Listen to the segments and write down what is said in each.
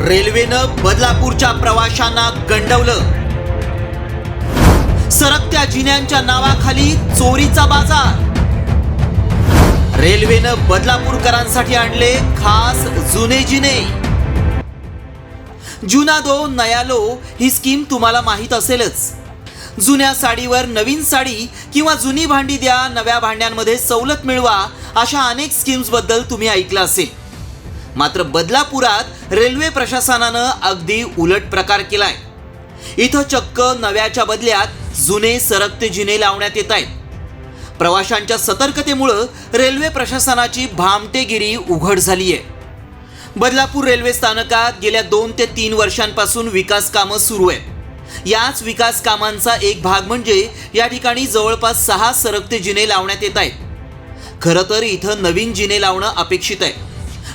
रेल्वेनं बदलापूरच्या प्रवाशांना गंडवलं. सरकत्या जिन्यांच्या नावाखाली चोरीचा बाजार. रेल्वेनं बदलापूरकरांसाठी आणले खास जुने जिने. जुना दो नयालो ही स्कीम तुम्हाला माहीत असेलच. जुन्या साडीवर नवीन साडी किंवा जुनी भांडी द्या नव्या भांड्यांमध्ये सवलत मिळवा अशा अनेक स्कीम्सबद्दल तुम्ही ऐकलं असेल. मात्र बदलापुरात रेल्वे प्रशासनानं अगदी उलट प्रकार केलाय. इथं चक्क नव्याच्या बदल्यात जुने सरकते जिने लावण्यात येत आहेत. प्रवाशांच्या सतर्कतेमुळं रेल्वे प्रशासनाची भामटेगिरी उघड झाली आहे बदलापूर रेल्वे स्थानकात गेल्या दोन ते तीन वर्षांपासून विकास कामं सुरू आहेत. याच विकास कामांचा एक भाग म्हणजे या ठिकाणी जवळपास सहा सरकते जिने लावण्यात येत आहेत. खरं तर इथं नवीन जिने लावणं अपेक्षित आहे.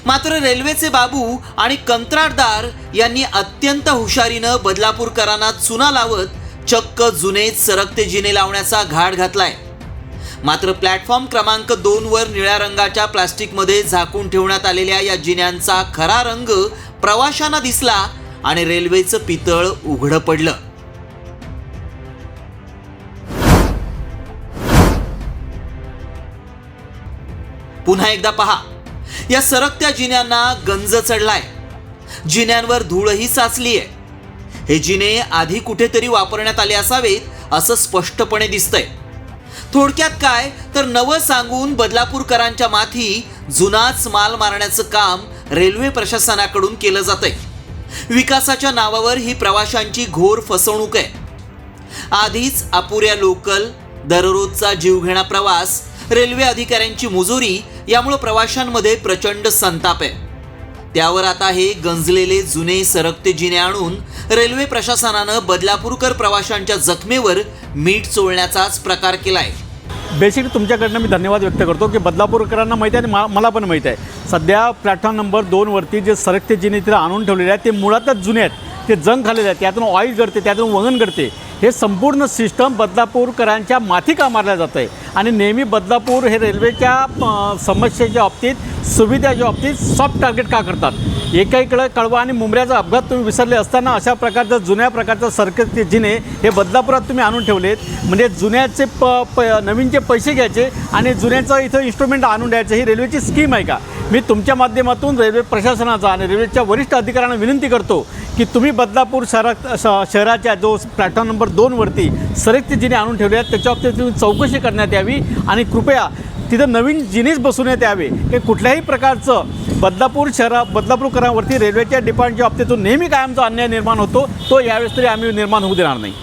मात्र रेल्वेचे बाबू आणि कंत्राटदार यांनी अत्यंत हुशारीनं बदलापूरकरांना चुना लावत चक्क जुने सरकते जिने लावण्याचा घाट घातलाय. मात्र प्लॅटफॉर्म क्रमांक दोनवर निळ्या रंगाच्या प्लास्टिकमध्ये झाकून ठेवण्यात आलेल्या या जिन्यांचा खरा रंग प्रवाशांना दिसला आणि रेल्वेचं पितळ उघडं पडलं. पुन्हा एकदा पहा. या सरकत्या जिन्यांना गंज चढलाय. जिन्यांवर धूळही साचली आहे हे जिने आधी कुठेतरी वापरण्यात आले असावेत असं स्पष्टपणे दिसतंय. थोडक्यात काय तर नवं सांगून बदलापूरकरांच्या माथी जुनाच माल मारण्याचं काम रेल्वे प्रशासनाकडून केलं जातंय. विकासाच्या नावावर ही प्रवाशांची घोर फसवणूक आहे. आधीच अपुऱ्या लोकल दररोजचा जीवघेणा प्रवास रेल्वे अधिकाऱ्यांची मुजोरी यामुळे प्रवाशांमध्ये प्रचंड संताप आहे. त्यावर आता हे गंजलेले जुने सरकते जिने आणून रेल्वे प्रशासनानं बदलापूरकर प्रवाशांच्या जखमेवर मीठ चोळण्याचाच प्रकार केलाय. बेसिकली तुमच्याकडनं मी धन्यवाद व्यक्त करतो की बदलापूरकरांना माहिती आहे आणि मा- मला पण माहीत आहे. सध्या प्लॅटफॉर्म नंबर दोनवरती जे सरकते जिने तिला आणून ठेवलेले आहेत ते मुळातच जुने आहेत. ते जंग खाल्लेले आहेत. त्यातून ऑइल करते त्यातून वंगण करते हे संपूर्ण सिस्टम बदलापूरकरांच्या माथी का मारलं जातं आहे आणि नेहमी बदलापूर हे रेल्वेच्या समस्येच्या बाबतीत सुविधेच्या बाबतीत सॉफ्ट टार्गेट का करतात? एकाईकडं कळवा आणि मुंबऱ्याचा अपघात तुम्ही विसरले असताना अशा प्रकारचं जुन्या प्रकारचं सरकते जिने हे बदलापुरात तुम्ही आणून ठेवलेत. म्हणजे जुन्याचे प प नवीनचे पैसे घ्यायचे आणि जुन्याचं इथं इन्स्ट्रुमेंट आणून द्यायचं. ही रेल्वेची स्कीम आहे का? मी तुमच्या माध्यमातून रेल्वे प्रशासनाचा आणि रेल्वेच्या वरिष्ठ अधिकाऱ्यांना विनंती करतो की तुम्ही बदलापूर शहरात श- शहराच्या जो प्लॅटफॉर्म नंबर दोनवरती सरकते जिने आणून ठेवले आहेत त्याच्या बाबतीत तुम्ही चौकशी करण्यात यावी. आणि कृपया तिथं नवीन जिनीस बसवण्यात यावे. की कुठल्याही प्रकारचं बदलापूर शहरा बदलापूरकरांवरती रेल्वेच्या डिपार्टच्या बाबतीतून नेहमी कायमचा अन्याय निर्माण होतो तो यावेळेस तरी आम्ही निर्माण होऊ देणार नाही.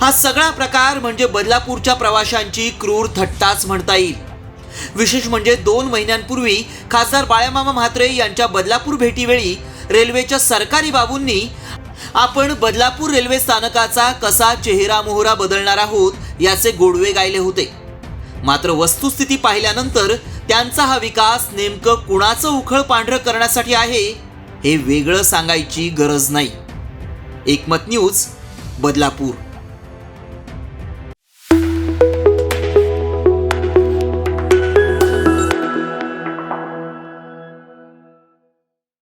हा सगळा प्रकार म्हणजे बदलापूरच्या प्रवाशांची क्रूर थट्टाच म्हणता येईल. विशेष म्हणजे दोन महिन्यांपूर्वी खासदार बाळामामा म्हात्रे यांच्या बदलापूर भेटीवेळी रेल्वेच्या सरकारी बाबूंनी आपण बदलापूर रेल्वे स्थानकाचा कसा चेहरा मोहरा बदलणार आहोत याचे गोडवे गायले होते. मात्र वस्तुस्थिती पाहिल्यानंतर त्यांचा हा विकास नेमकं कुणाचं उखळ पांढरं करण्यासाठी आहे हे वेगळं सांगायची गरज नाही. एकमत न्यूज बदलापूर.